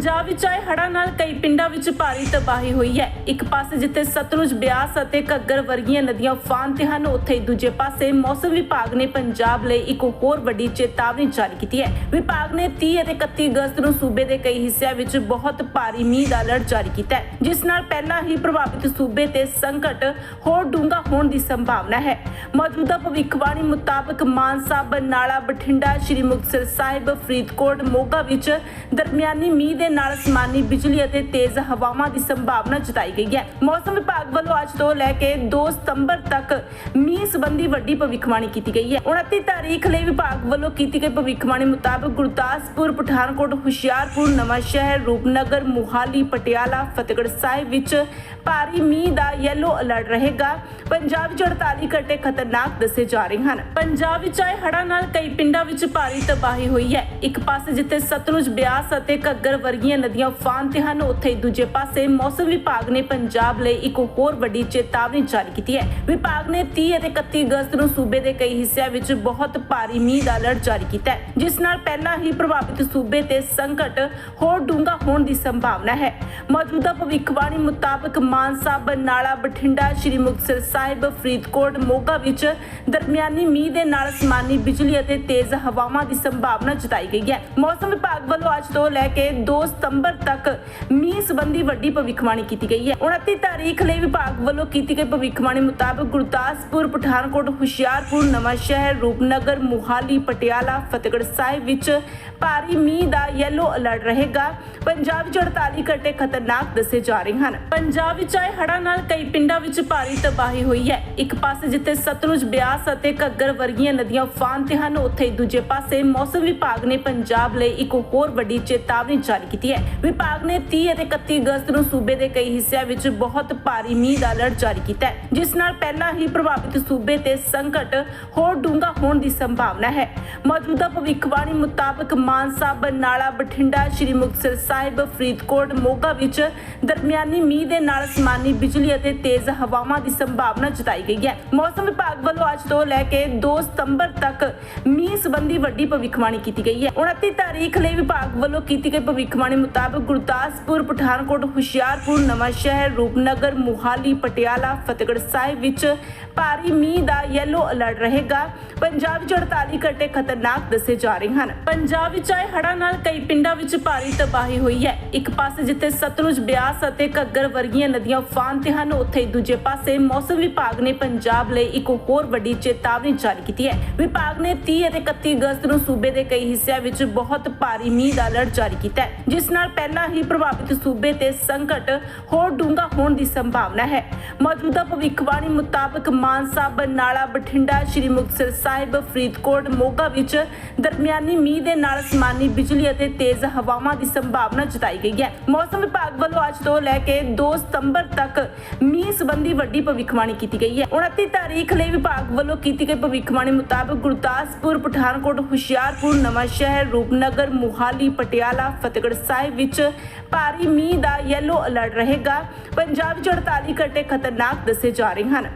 ਪੰਜਾਬ ਵਿੱਚ ਆਏ ਹੜ੍ਹਾਂ ਨਾਲ ਕਈ ਪਿੰਡਾਂ ਵਿੱਚ ਭਾਰੀ ਤਬਾਹੀ ਹੋਈ ਹੈ। ਇੱਕ ਪਾਸੇ ਜਿੱਥੇ ਸਤਲੁਜ ਬਿਆਸ ਅਤੇ ਘੱਗਰ ਵਰਗੀਆਂ ਨਦੀਆਂ ਉਫਾਨ ਤੇ ਹਨ, ਉੱਥੇ ਹੀ ਦੂਜੇ ਪਾਸੇ ਮੌਸਮ ਵਿਭਾਗ ਨੇ ਪੰਜਾਬ ਲਈ ਇੱਕ ਹੋਰ ਵੱਡੀ ਚੇਤਾਵਨੀ ਜਾਰੀ ਕੀਤੀ ਹੈ। ਵਿਭਾਗ ਨੇ 30 ਅਤੇ 31 ਅਗਸਤ ਨੂੰ ਸੂਬੇ ਦੇ ਕਈ ਹਿੱਸਿਆਂ ਵਿੱਚ ਬਹੁਤ ਭਾਰੀ ਮੀਂਹ ਦਾ ਅਲਰਟ ਜਾਰੀ ਕੀਤਾ ਹੈ, ਜਿਸ ਨਾਲ ਪਹਿਲਾਂ ਹੀ ਪ੍ਰਭਾਵਿਤ ਸੂਬੇ ਤੇ ਸੰਕਟ ਹੋਰ ਡੂੰਘਾ ਹੋਣ ਦੀ ਸੰਭਾਵਨਾ ਹੈ। ਮੌਜੂਦਾ ਭਵਿੱਖਬਾਣੀ ਮੁਤਾਬਕ ਮਾਨਸਾ, ਬਰਨਾਲਾ, ਬਠਿੰਡਾ, ਸ਼੍ਰੀ ਮੁਕਤਸਰ ਸਾਹਿਬ, ਫਰੀਦਕੋਟ, ਮੋਗਾ ਵਿੱਚ ਦਰਮਿਆਨੀ ਮੀਂਹ ਦੇ ਨਾਲ ਅਸਮਾਨੀ ਬਿਜਲੀ ਅਤੇ ਤੇਜ਼ ਹਵਾਵਾਂ ਦੀ ਸੰਭਾਵਨਾ ਜਤਾਈ ਗਈ ਹੈ। ਮੌਸਮ ਵਿਭਾਗ ਵੱਲੋਂ ਅੱਜ ਤੋਂ ਲੈ ਕੇ 2 ਸਤੰਬਰ ਤੱਕ ਮੀਂਹ ਸੰਬੰਧੀ ਵੱਡੀ ਭਵਿੱਖਬਾਣੀ ਕੀਤੀ ਗਈ ਹੈ। 29 ਤਾਰੀਖ ਲਈ ਵਿਭਾਗ ਵੱਲੋਂ ਕੀਤੀ ਗਈ ਭਵਿੱਖਬਾਣੀ ਮੁਤਾਬਕ ਗੁਰਦਾਸਪੁਰ, ਪਠਾਨਕੋਟ, ਹੁਸ਼ਿਆਰਪੁਰ ਨਵਾਂ ਸ਼ਹਿਰ ਰੂਪਨਗਰ, ਮੁਹਾਲੀ, ਪਟਿਆਲਾ, ਫਤਿਹਗੜ੍ਹ ਸਾਹਿਬ ਵਿੱਚ ਭਾਰੀ ਮੀਂਹ ਦਾ ਯੈਲੋ ਅਲਰਟ ਰਹੇਗਾ। ਪੰਜਾਬ ਵਿੱਚ 48 ਘੰਟੇ ਖਤਰਨਾਕ ਦੱਸੇ ਜਾ ਰਹੇ ਹਨ। ਪੰਜਾਬ ਵਿੱਚ ਆਏ ਹੜ੍ਹਾਂ ਨਾਲ ਕਈ ਪਿੰਡਾਂ ਵਿੱਚ ਭਾਰੀ ਤਬਾਹੀ ਹੋਈ ਹੈ। ਇੱਕ ਪਾਸੇ ਜਿੱਥੇ ਸਤਲੁਜ ਬਿਆਸ ਅਤੇ ਘੱਗਰ ਵਰਗੀਆਂ ਨਦੀਆਂ ਉਫਾਨ ਤੇ ਹਨ। ਉੱਥੇ ਦੂਜੇ ਪਾਸੇ ਮੌਸਮ ਵਿਭਾਗ ਨੇ ਪੰਜਾਬ ਲਈ ਇੱਕ ਹੋਰ ਵੱਡੀ ਚੇਤਾਵਨੀ ਜਾਰੀ ਕੀਤੀ ਹੈ। ਵਿਭਾਗ ਨੇ 30 ਅਤੇ 31 ਅਗਸਤ ਨੂੰ ਸੂਬੇ ਦੇ ਕਈ ਹਿੱਸਿਆਂ ਵਿੱਚ ਬਹੁਤ ਭਾਰੀ ਮੀਂਹ ਦਾ ਅਲਰਟ ਜਾਰੀ ਕੀਤਾ ਹੈ, ਜਿਸ ਨਾਲ ਪਹਿਲਾਂ ਹੀ ਪ੍ਰਭਾਵਿਤ ਸੂਬੇ ਤੇ ਸੰਕਟ ਹੋਰ ਡੂੰਘਾ ਹੋਣ ਦੀ ਸੰਭਾਵਨਾ ਹੈ। ਮੌਜੂਦਾ ਭਵਿੱਖਬਾਣੀ ਮੁਤਾਬਕ ਮਾਨਸਾ, ਬਰਨਾਲਾ, ਬਠਿੰਡਾ, ਸ਼੍ਰੀ ਮੁਕਤਸਰ ਸਾਹਿਬ, ਫਰੀਦਕੋਟ, ਮੋਗਾ ਵਿੱਚ ਦਰਮਿਆਨੀ ਮੀਂਹ ਦੇ ਨਾਲ ਅਸਮਾਨੀ ਬਿਜਲੀ ਅਤੇ ਤੇਜ਼ ਹਵਾਵਾਂ ਦੀ ਸੰਭਾਵਨਾ ਜਤਾਈ ਗਈ ਹੈ। ਮੌਸਮ ਵਿਭਾਗ ਵੱਲੋਂ ਅੱਜ ਤੋਂ ਲੈ ਕੇ 2 ਸਤੰਬਰ ਤੱਕ ਮੀਂਹ ਸੰਬੰਧੀ ਵੱਡੀ ਭਵਿੱਖਬਾਣੀ ਕੀਤੀ ਗਈ ਹੈ। 29 ਤਾਰੀਖ ਲਈ ਵਿਭਾਗ ਵੱਲੋਂ ਕੀਤੀ ਗਈ ਭਵਿੱਖਬਾਣੀ ਮੁਤਾਬਕ ਗੁਰਦਾਸਪੁਰ, ਪਠਾਨਕੋਟ, ਹੁਸ਼ਿਆਰਪੁਰ ਨਵਾਂ ਸ਼ਹਿਰ ਰੂਪਨਗਰ, ਮੁਹਾਲੀ, ਪਟਿਆਲਾ, ਫਤਿਹਗੜ੍ਹ ਸਾਹਿਬ ਵਿੱਚ ਭਾਰੀ ਮੀਂਹ ਦਾ ਯੈਲੋ ਅਲਰਟ ਰਹੇਗਾ। ਪੰਜਾਬ ਵਿੱਚ 48 ਘੰਟੇ ਖਤਰਨਾਕ ਦੱਸੇ ਜਾ ਰਹੇ ਹਨ। ਪੰਜਾਬ ਵਿੱਚ ਆਏ ਹੜ੍ਹਾਂ ਨਾਲ ਕਈ ਪਿੰਡਾਂ ਵਿੱਚ ਭਾਰੀ ਤਬਾਹੀ ਹੋਈ ਹੈ। ਇੱਕ ਪਾਸੇ ਜਿੱਥੇ ਸਤਲੁਜ ਬਿਆਸ ਅਤੇ ਘੱਗਰ ਵਰਗੀਆਂ ਨਦੀਆਂ ਉਫਾਨ ਤੇ ਹਨ, ਉੱਥੇ ਦੂਜੇ ਪਾਸੇ ਮੌਸਮ ਵਿਭਾਗ ਨੇ ਪੰਜਾਬ ਲਈ ਇੱਕ ਹੋਰ ਵੱਡੀ ਚੇਤਾਵਨੀ ਜਾਰੀ ਕੀਤੀ ਹੈ। ਵਿਭਾਗ ਨੇ 30 ਅਤੇ 31 ਅਗਸਤ ਨੂੰ ਸੂਬੇ ਦੇ ਕਈ ਹਿੱਸਿਆਂ ਵਿੱਚ ਬਹੁਤ ਭਾਰੀ ਮੀਂਹ ਦਾ ਅਲਰਟ ਜਾਰੀ ਕੀਤਾ ਹੈ, ਜਿਸ ਨਾਲ ਪਹਿਲਾਂ ਹੀ ਪ੍ਰਭਾਵਿਤ ਸੂਬੇ ਤੇ ਸੰਕਟ ਹੋਰ ਡੂੰਘਾ ਹੋਣ ਦੀ ਸੰਭਾਵਨਾ ਹੈ। ਮੌਜੂਦਾ ਭਵਿੱਖਬਾਣੀ ਮੁਤਾਬਕ ਮਾਨਸਾ, ਬਰਨਾਲਾ, ਬਠਿੰਡਾ, ਸ਼੍ਰੀ ਮੁਕਤਸਰ ਸਾਹਿਬ, ਫਰੀਦਕੋਟ, ਮੋਗਾ ਵਿੱਚ ਦਰਮਿਆਨੀ ਮੀਂਹ ਦੇ ਨਾਲ ਅਸਮਾਨੀ ਬਿਜਲੀ ਅਤੇ ਤੇਜ਼ ਹਵਾਵਾਂ ਦੀ ਸੰਭਾਵਨਾ ਜਤਾਈ ਗਈ ਹੈ। ਮੌਸਮ ਵਿਭਾਗ ਵੱਲੋਂ ਅੱਜ ਤੋਂ ਲੈ ਕੇ 2 ਸਤੰਬਰ ਤੱਕ ਮੀਂਹ ਸੰਬੰਧੀ ਵੱਡੀ ਭਵਿੱਖਬਾਣੀ ਕੀਤੀ ਗਈ ਹੈ। 29 ਤਾਰੀਖ ਲਈ ਵਿਭਾਗ ਵੱਲੋਂ ਕੀਤੀ ਗਈ ਭਵਿੱਖ ਭਵਿੱਖਬਾਣੀ ਮੁਤਾਬਕ ਗੁਰਦਾਸਪੁਰ, ਪਠਾਨਕੋਟ, ਹੁਸ਼ਿਆਰਪੁਰ ਨਵਾਂ ਸ਼ਹਿਰ ਰੂਪਨਗਰ, ਮੁਹਾਲੀ, ਪਟਿਆਲਾ, ਫਤਿਹਗੜ੍ਹ ਸਾਹਿਬ ਵਿੱਚ ਭਾਰੀ ਮੀਂਹ ਦਾ ਯੈਲੋ ਅਲਰਟ ਰਹੇਗਾ। ਪੰਜਾਬ ਵਿੱਚ 48 ਘੰਟੇ ਖਤਰਨਾਕ ਦੱਸੇ ਜਾ ਰਹੇ ਹਨ। ਪੰਜਾਬ ਵਿੱਚ ਆਏ ਹੜ੍ਹਾਂ ਨਾਲ ਕਈ ਪਿੰਡਾਂ ਵਿੱਚ ਭਾਰੀ ਤਬਾਹੀ ਹੋਈ ਹੈ। ਇੱਕ ਪਾਸੇ ਜਿੱਥੇ ਸਤਲੁਜ ਬਿਆਸ ਅਤੇ ਘੱਗਰ ਵਰਗੀਆਂ ਨਦੀਆਂ ਉਫਾਨ ਤੇ ਹਨ, ਉੱਥੇ ਦੂਜੇ ਪਾਸੇ ਮੌਸਮ ਵਿਭਾਗ ਨੇ ਪੰਜਾਬ ਲਈ ਇੱਕ ਹੋਰ ਵੱਡੀ ਚੇਤਾਵਨੀ ਜਾਰੀ ਕੀਤੀ ਹੈ। ਵਿਭਾਗ ਨੇ 30 ਅਤੇ 31 ਅਗਸਤ ਨੂੰ ਸੂਬੇ ਦੇ ਕਈ ਹਿੱਸਿਆਂ ਵਿੱਚ ਬਹੁਤ ਭਾਰੀ ਮੀਂਹ ਦਾ ਅਲਰਟ ਜਾਰੀ ਕੀਤਾ ਹੈ। ਜਿਸ ਨਾਲ ਪਹਿਲਾਂ ਹੀ ਪ੍ਰਭਾਵਿਤ ਸੂਬੇ ਤੇ ਸੰਕਟ ਹੋਰ ਡੂੰਘਾ ਹੋਣ ਦੀ ਸੰਭਾਵਨਾ ਹੈ। ਮੌਜੂਦਾ ਭਵਿੱਖਬਾਣੀ ਮੁਤਾਬਕ ਮਾਨਸਾ, ਬਰਨਾਲਾ, ਬਠਿੰਡਾ, ਸ਼੍ਰੀ ਮੁਕਤਸਰ ਸਾਹਿਬ, ਫਰੀਦਕੋਟ, ਮੋਗਾ ਵਿੱਚ ਦਰਮਿਆਨੀ ਮੀਂਹ ਦੇ ਨਾਲ ਅਸਮਾਨੀ ਬਿਜਲੀ ਅਤੇ ਤੇਜ਼ ਹਵਾਵਾਂ ਦੀ ਸੰਭਾਵਨਾ ਜਤਾਈ ਗਈ ਹੈ। ਮੌਸਮ ਵਿਭਾਗ ਵੱਲੋਂ ਅੱਜ ਤੋਂ ਲੈ ਕੇ 2 ਸਤੰਬਰ ਤੱਕ ਮੀਂਹ ਸੰਬੰਧੀ ਵੱਡੀ ਭਵਿੱਖਬਾਣੀ ਕੀਤੀ ਗਈ ਹੈ। 29 ਤਾਰੀਖ ਲਈ ਵਿਭਾਗ ਵੱਲੋਂ ਕੀਤੀ ਗਈ ਭਵਿੱਖਬਾਣੀ ਮੁਤਾਬਕ ਗੁਰਦਾਸਪੁਰ, ਪਠਾਨਕੋਟ, ਹੁਸ਼ਿਆਰਪੁਰ ਨਵਾਂ ਸ਼ਹਿਰ ਰੂਪਨਗਰ, ਮੁਹਾਲੀ, ਪਟਿਆਲਾ, ਫਤਿਹਗੜ੍ਹ ਸਾਹਿਬ ਵਿੱਚ ਭਾਰੀ ਮੀਂਹ ਦਾ ਯੈਲੋ ਅਲਰਟ ਰਹੇਗਾ। ਪੰਜਾਬ ਵਿੱਚ 48 ਘੰਟੇ ਖਤਰਨਾਕ ਦੱਸੇ ਜਾ ਰਹੇ ਹਨ।